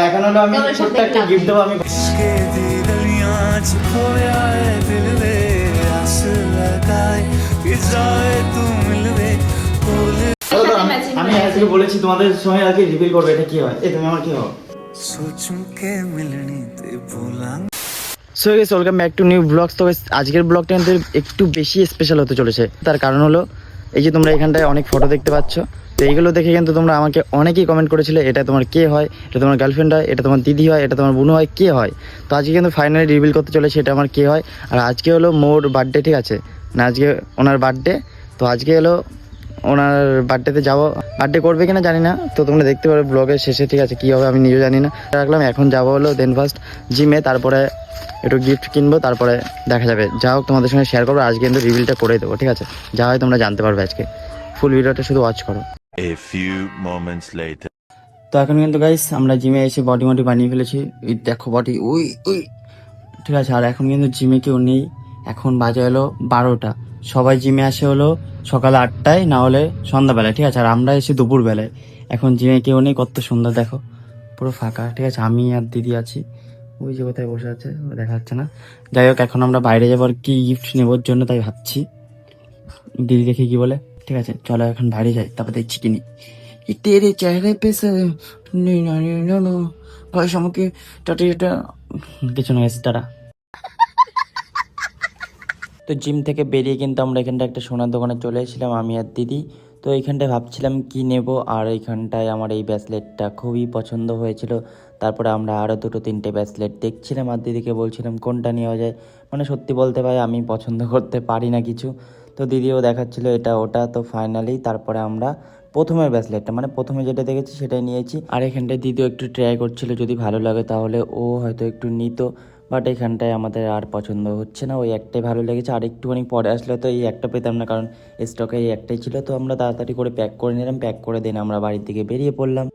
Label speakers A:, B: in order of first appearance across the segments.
A: এখন হলো আমি গিফট দেবো আমি আমি আজকে বলেছি তোমাদের আজকে রিভিল করবে এটা কি হয়? এ তুমি আমার কি
B: হও?
A: So welcome back to new blogs তো আজকের ব্লগটা কিন্তু একটু বেশি স্পেশাল হতে চলেছে। তার কারণ হলো এই যে তোমরা এখানটায় অনেক ফটো দেখতে পাচ্ছ। তো এইগুলো দেখে কিন্তু তোমরা আমাকে অনেকেই কমেন্ট করেছিলে, এটা তোমার কে হয়? এটা তোমার গার্লফ্রেন্ড হয়? এটা তোমার দিদি হয়? এটা তোমার বোন হয়? কে হয়? তো আজকে কিন্তু ফাইনালি রিভিল করতে চলেছে এটা আমার কে হয়। আর আজকে হলো মোর বার্থডে ঠিক আছে? না, আজকে ওনার বার্থডে তো আজকে হলো ওনার বার্থডেতে যাব। বার্থডে করবে কিনা জানি না। তো তোমরা দেখতে পারো ব্লগের শেষে ঠিক আছে কী হবে আমি নিজেও জানি না। রাখলাম এখন যাব হলো দেন ফার্স্ট জিমে তারপরে একটু গিফট কিনবো তারপরে দেখা যাবে। যা হোক তোমাদের সঙ্গে শেয়ার করব আজকে কিন্তু রিভিলটা করে দেবো ঠিক আছে? যা হয় তোমরা জানতে পারবে আজকে। ফুল ভিডিওটা শুধু ওয়াচ করো।
C: A few moments later.
A: তো এখন কিন্তু গাইস আমরা জিমে এসে বডি মডি বানিয়ে ফেলেছি। ওই দেখো বডি ওই ওই। ঠিক আছে আর এখন কিন্তু জিমে কেউ নেই। এখন বাজে হলো বারোটা। সবাই জিমে আসে হলো সকাল আটটায় না হলে সন্ধ্যাবেলায় ঠিক আছে আর আমরা এসে দুপুরবেলায় এখন জিমে কেউ নেই কত সুন্দর দেখো পুরো ফাঁকা ঠিক আছে আমি আর দিদি আছি ওই যে কোথায় বসে আছে দেখা যাচ্ছে না যাই হোক এখন আমরা বাইরে যাব আর কি গিফট নেবোর জন্য তাই ভাবছি দিদি দেখি কি বলে ঠিক আছে চলো এখন বাইরে যাই তারপর দেখছি কিনি তেরে চেহারে পেছে পয়সা আমাকে টাটা কিছু নয় গেছে তো জিম থেকে বেরিয়ে কিন্তু আমরা এখানটা একটা সোনার দোকানে চলে এসেছিলাম, আমি আর দিদি। তো এইখানটায় ভাবছিলাম কি নেব, আর এইখানটায় আমার এই ব্যাসলেটটা খুবই পছন্দ হয়েছিল। তারপরে আমরা আরও দুটো তিনটে ব্যাসলেট দেখছিলাম আর দিদিকে বলছিলাম কোনটা নেওয়া যায়। মানে সত্যি বলতে ভাই, আমি পছন্দ করতে পারি না কিছু। তো দিদিও দেখাচ্ছিল এটা ওটা, তো ফাইনালি তারপরে আমরা প্রথমের ব্যাসলেটটা মানে প্রথমে যেটা দেখেছি সেটাই নিয়েছি। আর এখানটায় দিদিও একটু ট্রাই করছিল, যদি ভালো লাগে তাহলে ও হয়তো একটু নিত। বাট এখানটায় আমাদের আর পছন্দ হচ্ছে না। ওই একটাই ভালো লেগেছে। আর একটুখানি পরে আসলে তো এই একটা পেতাম না, কারণ স্টকে এই একটাই ছিল। তো আমরা তাড়াতাড়ি করে প্যাক করে নিলাম। প্যাক করে দিন আমরা বাড়ির দিকে বেরিয়ে পড়লাম।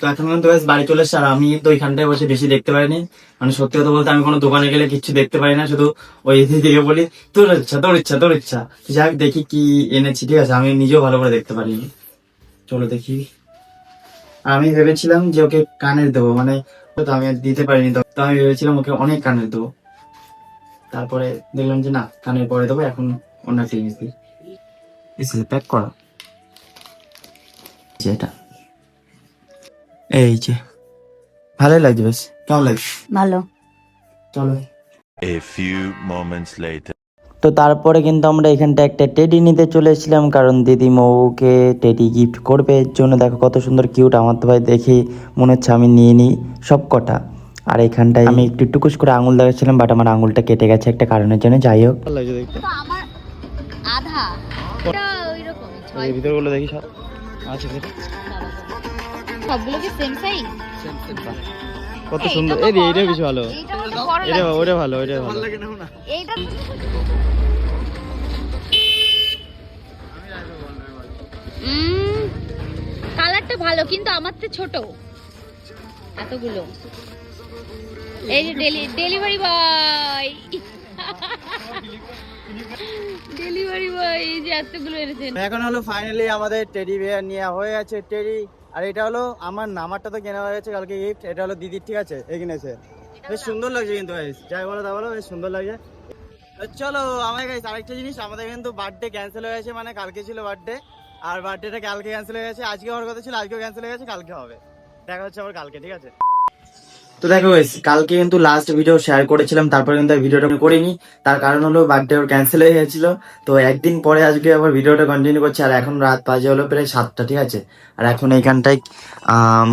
A: তো এখন বেশ বাড়ি চলে এসছে। আর আমি তো ওইখানটায় বসে বেশি দেখতে পারিনি। মানে সত্যি কথা বলতে আমি কোনো দোকানে গেলে কিছু দেখতে পারি না। শুধু ওই দিকে বলি, তোর ইচ্ছা তোর ইচ্ছা তোর ইচ্ছা। যাই হোক দেখি কি এনেছি। ঠিক আছে, আমি নিজেও ভালো করে দেখতে পারিনি। চলো দেখি। আমি ভেবেছিলাম যে ওকে কানের দেবো। মানে তো আমি আর দিতে পারিনি তো তো আমি ভেবেছিলাম ওকে অনেক কানের দেবো। তারপরে দেখলাম যে না কানের পরে দেবো এখন অন্য একটা জিনিস দিই। প্যাক করা। এটা। এই যে। ভালোই লাগছে বেশ। কেমন লাগছে?
D: ভালো।
A: চলো।
C: A few moments later.
A: তো তারপরে কিন্তু আমরা এখানটা একটা টেডি নিতে চলে এসেছিলাম কারণ দিদি মৌকে টেডি গিফট করবে এর জন্য। দেখো কত সুন্দর কিউট আমার তো ভাই দেখি মনে হচ্ছে আমি নিয়ে নিই সব কটা। আর এখানটায় আমি একটু টুকুস করে আঙুল দেখাচ্ছিলাম বাট আমার আঙুলটা কেটে গেছে একটা কারণের জন্য যাই হোক।
D: তো আমার আধা। এটা ওইরকমই ছয়
A: ভিতরগুলো দেখি সব। আচ্ছা
D: সবগুলো কি সেম সাইজ
A: কত সুন্দর। এই এইটা বেশি ভালো। এটা। ওটা ভালো ওটা ভালো।
D: এইটা কালারটা ভালো কিন্তু আমার তো ছোট। এতগুলো। এই যে ডেলি ডেলিভারি বয়। ডেলিভারি বয় এই যে এতগুলো এনেছেন।
A: এখন হলো ফাইনালি আমাদের টেডি বিয়ার নেওয়া হয়ে গেছে। টেডি আর এটা হলো আমার নামারটা তো কেনা হয়ে গেছে কালকে গিফট এটা হলো দিদির ঠিক আছে? এই কিনেছে। বেশ সুন্দর লাগছে কিন্তু ভাই যাই বলো তা বলো বেশ সুন্দর লাগছে। চলো আমার কাছে আরেকটা জিনিস আমাদের কিন্তু বার্থডে ক্যান্সেল হয়ে গেছে মানে কালকে ছিল বার্থডে আর বার্থডেটা কালকে ক্যান্সেল হয়ে গেছে আজকে হওয়ার কথা ছিল আজকেও ক্যান্সেল হয়ে গেছে কালকে হবে। দেখা হচ্ছে আমার কালকে ঠিক আছে? তো দেখো কালকে কিন্তু লাস্ট ভিডিও শেয়ার করেছিলাম, তারপরে কিন্তু ভিডিওটা করিনি। তার কারণ হলো বার্থডে ওর ক্যান্সেল হয়ে গেছিল তো একদিন পরে আজকে আবার ভিডিওটা কন্টিনিউ করছি, আর এখন রাত বাজে হলো প্রায় সাতটা, ঠিক আছে? আর এখন এইখানটায়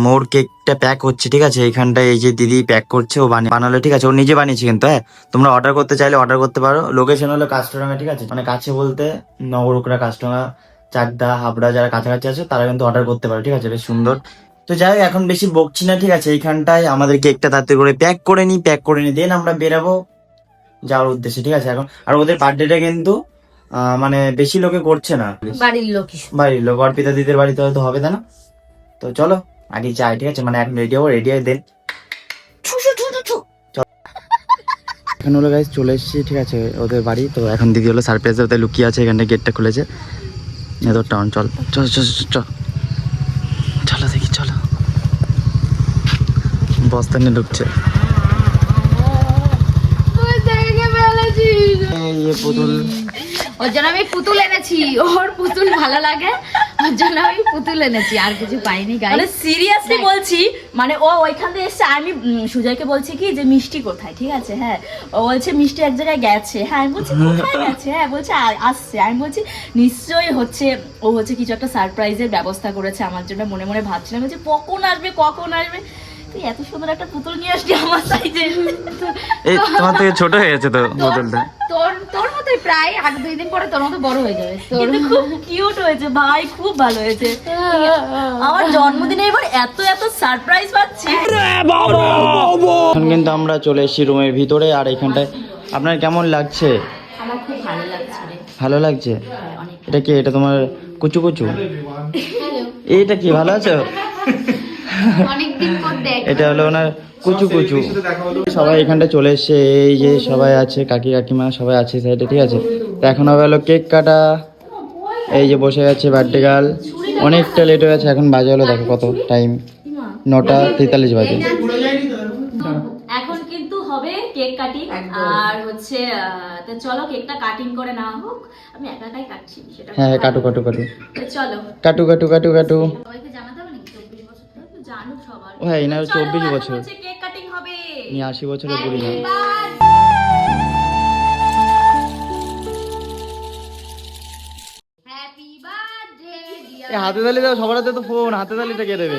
A: মোর কেকটা প্যাক হচ্ছে, ঠিক আছে? এইখানটায় এই যে দিদি প্যাক করছে, ও বানিয়ে বানালো, ঠিক আছে? ও নিজে বানিয়েছে কিন্তু হ্যাঁ? তোমরা অর্ডার করতে চাইলে অর্ডার করতে পারো। লোকেশন হলো কাস্টমার ঠিক আছে? মানে কাছে বলতে নগরকরা কাস্টমার চাকদা, হাবড়া যারা কাছাকাছি আছে, তারা কিন্তু অর্ডার করতে পারে, ঠিক আছে? বেশ সুন্দর। তো যাই হোক এখন বেশি বকছি না ঠিক আছে? এইখানটায় আমাদের কেকটা তাড়াতাড়ি করে প্যাক করে নিই প্যাক করে নিই দেন আমরা বেরাবো যাওয়ার উদ্দেশ্যে ঠিক আছে? এখন আর ওদের বার্থডেটা কিন্তু মানে বেশি লোকে করছে না।
D: বাড়ির লোক
A: বাড়ির লোক অর্পিতা দিদির বাড়িতে হয়তো হবে না? তো চলো আগে যাই ঠিক আছে? মানে এখন রেডি হব রেডি হয়ে দেন। এখন হলো গাইজ চলে এসেছি ঠিক আছে ওদের বাড়ি। তো এখন দিদি হলো সারপ্রাইজ ওদের লুকিয়ে আছে এখানে গেটটা খুলেছে। এত টাউন চল চল চল চল, চল চলো দেখি চলো বস্তা নিয়ে ঢুকছে।
D: তুই দেখে ফেলেছিস
A: এই যে পুতুল।
D: ওর জন্য আমি পুতুল এনেছি। ওর পুতুল ভালো লাগে। ওর জন্য আমি পুতুল এনেছি। আর কিছু পাইনি
E: মানে সিরিয়াসলি বলছি মানে ও ওইখান থেকে এসে আমি সুজয়কে বলছি কি যে মিষ্টি কোথায়? ঠিক আছে হ্যাঁ। ও বলছে মিষ্টি এক জায়গায় গেছে। হ্যাঁ আমি বলছি কোথায় গেছে? হ্যাঁ বলছে আসছে। আমি বলছি নিশ্চয়ই হচ্ছে ও হচ্ছে কিছু একটা সারপ্রাইজের ব্যবস্থা করেছে আমার জন্য। মনে মনে ভাবছিলাম যে কখন আসবে কখন আসবে? তুই এত সুন্দর একটা পুতুল নিয়ে আসলি আমার সাইজে
A: এই তোমার থেকে ছোট হয়ে গেছে তো পুতুলটা।
D: তোর তোর মতোই প্রায় আর দুই দিন পরে তোর মতো বড় হয়ে যাবে। তোর
E: কিন্তু খুব কিউট হয়েছে ভাই খুব ভালো হয়েছে। আমার জন্মদিনে এবার এত এত সারপ্রাইজ পাচ্ছি।
A: এখন কিন্তু আমরা চলে এসেছি রুমের ভিতরে আর এখানটায় আপনার কেমন লাগছে?
E: আমার খুব ভালো লাগছে
A: ভালো লাগছে?
E: হ্যাঁ,
A: এটা কি এটা তোমার কুচু কুচু? এইটা কি ভালো আছো?
D: দেখ
A: এটা হলো ওনার কুচু কুচু। সবাই এখানটা চলে এসছে এই যে সবাই আছে কাকি কাকিমা সবাই আছে সাইডে ঠিক আছে? তো এখন হবে হলো কেক কাটা এই যে বসে আছে বার্থডে গার্ল অনেকটা লেট হয়ে গেছে এখন বাজে হলো দেখো কত টাইম নটা তেতাল্লিশ বাজে।
E: এখন কিন্তু হবে কেক কাটিং আর হচ্ছে তো চলো কেকটা কাটিং করে নেওয়া হোক। আমি একা একাই কাটছি সেটা
A: হ্যাঁ হ্যাঁ কাটু কাটু কাটু।
E: চলো।
A: কাটু কাটু কাটু কাটু।
E: সবাইকে জানাতে হবে নাকি চব্বিশ বছর ধরে তো জানুক সবার
A: ও হ্যাঁ এনার চব্বিশ বছর।
E: হচ্ছে কেক কাটিং হবে।
A: নিয়ে আশি বছরের বুড়ি। না
D: হ্যাপি বার্থডে
A: এ হাতে তালি দাও সবার হাতে তো ফোন হাতে তালিটা কে দেবে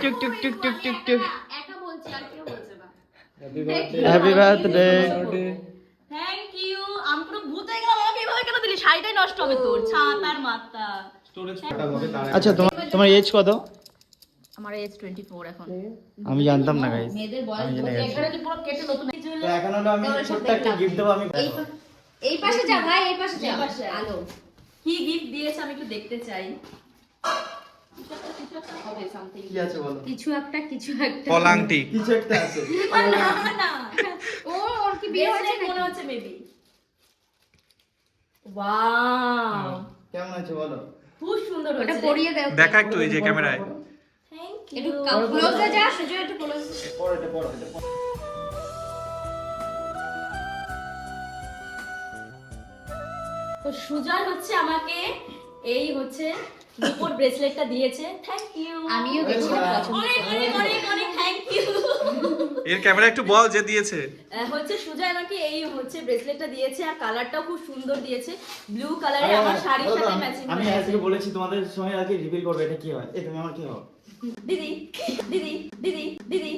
A: টুক টুক টুক টুক টুক টুক হ্যাপি বার্থডে
E: থ্যাংক ইউ আমি পুরো ভূত হয়ে গেলাম আমাকে এভাবে কেন দিলি। শাড়িটাই নষ্ট হবে তোর ছাতার মাত্রা
A: আচ্ছা তোমার তোমার এজ কত?
E: আমার এজ টোয়েন্টি ফোর এখন
A: আমি জানতাম না গাইস
D: মেয়েদের বয়স
E: এখানে যে পুরো কেটে নতুন কিছু হলো।
A: এখন হলো আমি ছোট্ট একটা গিফট দেবো আমি
D: এই এই পাশে যা ভাই এই পাশে যা। আলো।
E: কি গিফট দিয়েছে আমি একটু দেখতে চাই।
D: কিছু একটা কিছু একটা।
F: কলাংটি
A: কিছু একটা আছে।
E: না না
D: ও ওর কি বিয়ে হয়েছে
E: মনে হচ্ছে বেবি ওয়াও
A: কেমন আছে বলো?
E: খুব সুন্দর হয়েছে
D: পরিয়ে দাও।
F: দেখা একটু এই যে ক্যামেরায়।
E: থ্যাংক
D: একটু ক্লোজে যা সুজয় একটু ক্লোজ
A: পড়ো এটা পড়ো এটা পড়ো।
E: তো সুজয় হচ্ছে আমাকে এই হচ্ছে রূপোর ব্রেসলেটটা দিয়েছে। থ্যাংক ইউ
D: আমিও দেখছিলাম
E: অনেক অনেক অনেক অনেক থ্যাংক ইউ
F: এর ক্যামেরা একটু বল যে দিয়েছে।
E: হচ্ছে সুজয় আমাকে এই হচ্ছে ব্রেসলেটটা দিয়েছে আর কালারটাও খুব সুন্দর দিয়েছে। ব্লু কালারে আমার শাড়ির সাথে
A: আমি-
E: ম্যাচিং
A: আমি আজকে বলেছি তোমাদের সঙ্গে আজকে রিভিল করবে এটা কি হয়? তুমি আমার কি হবে
E: দিদি দিদি দিদি দিদি।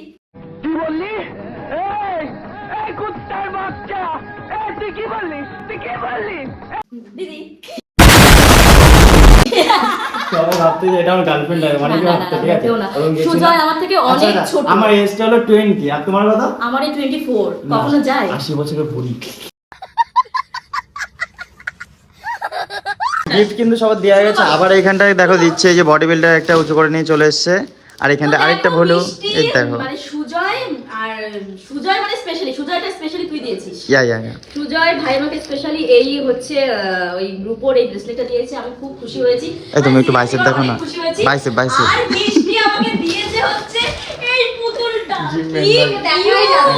A: আমার গার্লফ্রেন্ড মানে কি
E: আমার
A: আচ্ছা,
E: অনেক
A: আচ্ছা,
E: ছোট।
A: আমার এজটা হলো টোয়েন্টি আর তোমার কত
E: আমার এই টোয়েন্টি ফোর কখনো যায়?
A: আশি বছরের বুড়ি। গিফট কিন্তু সবার দেওয়া গেছে। আবার এখানটায় দেখো দিচ্ছে এই যে বডি বিল্ডার একটা উঁচু করে নিয়ে চলে এসেছে। আর এখানটা আরেকটা ভুলু এই দেখো।
E: মানে সুজয় আর সুজয় মানে স্পেশালি সুজয়টা স্পেশালি তুই দিয়েছিস।
A: ইয়া ইয়া ইয়া।
E: সুজয় ভাই আমাকে স্পেশালি এই হচ্ছে ওই গ্রুপোর এই ব্রেসলেটটা দিয়েছে। আমি খুব খুশি হয়েছি।
A: এই তুমি একটু বাইসেপ দেখো না।
E: খুশি হয়েছি।
A: Bicep, bicep.
E: আর মিষ্টি আমাকে দিয়েছে হচ্ছে এই পুতুলটা। কি
D: দেখাই যাবে!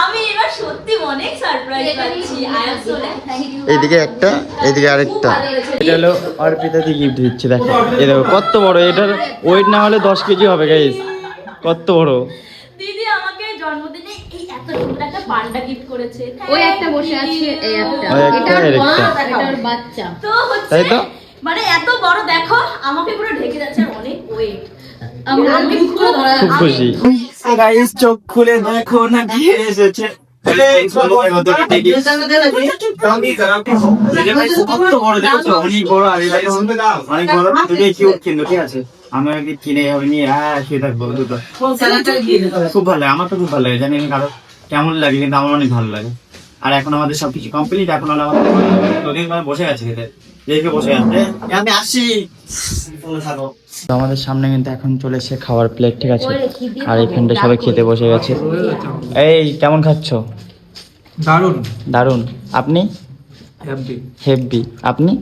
E: আমি এবার সত্যি অনেক সারপ্রাইজ পাচ্ছি আই এম সো
D: ভালো
E: থ্যাংক ইউ
A: এইদিকে একটা এইদিকে আরেকটা। এটা হলো অর্পিতা দি গিফট দিচ্ছে দেখো এই দেখো কত বড় এটার ওয়েট না হলে দশ কেজি হবে গাইস কত বড়।
E: দিদি আমাকে জন্মদিনে এই এত সুন্দর একটা পান্ডা গিফট করেছে।
D: ওই একটা বসে আছে এই একটা। এটার মা এটার বাচ্চা।
E: তো হচ্ছে
A: তাই তো?
E: মানে এত বড় দেখো আমাকে পুরো ঢেকে যাচ্ছে আর অনেক ওয়েট আমি
A: খুব খুশি।
G: গাইস চোখ খুলে দেখো না কি এসেছে কিনে হবে নিয়ে হ্যাঁ খুব ভালো লাগে আমার তো খুব ভালো লাগে জানি কারও কেমন লাগে কিন্তু আমার অনেক ভালো লাগে আর এখন আমাদের সবকিছু কমপ্লিট এখন আমাদের মানে বসে আছে খেতে দেখে বসে আছে আমি আসি
A: আমাদের সামনে কিন্তু এখন চলে এসে খাবার প্লেট ঠিক আছে? আর এখানটা সবাই খেতে বসে গেছে। এই কেমন খাচ্ছ?
F: দারুণ।
A: দারুণ আপনি? হেভি আপনি?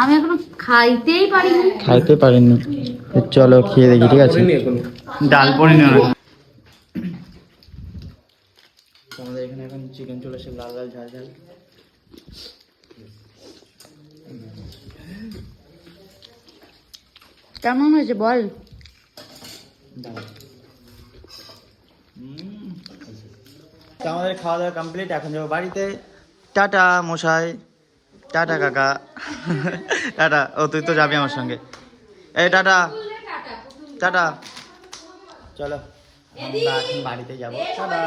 D: আমি এখনও খাইতেই পারিনি।
A: খাইতে পারেননি তো চলো খেয়ে দেখি ঠিক আছে? ডাল পরে নিও আমাদের এখানে এখন চিকেন চলে এসে লাল লাল ঝাল ঝাল।
D: কেমন হয়েছে বল।
A: আমাদের খাওয়া দাওয়া কমপ্লিট এখন যাব বাড়িতে। টাটা মশাই। টাটা কাকা। টাটা। ও তুই তো যাবি আমার সঙ্গে। এই টাটা। টাটা। চলো আমরা এখন বাড়িতে যাব। টাটা।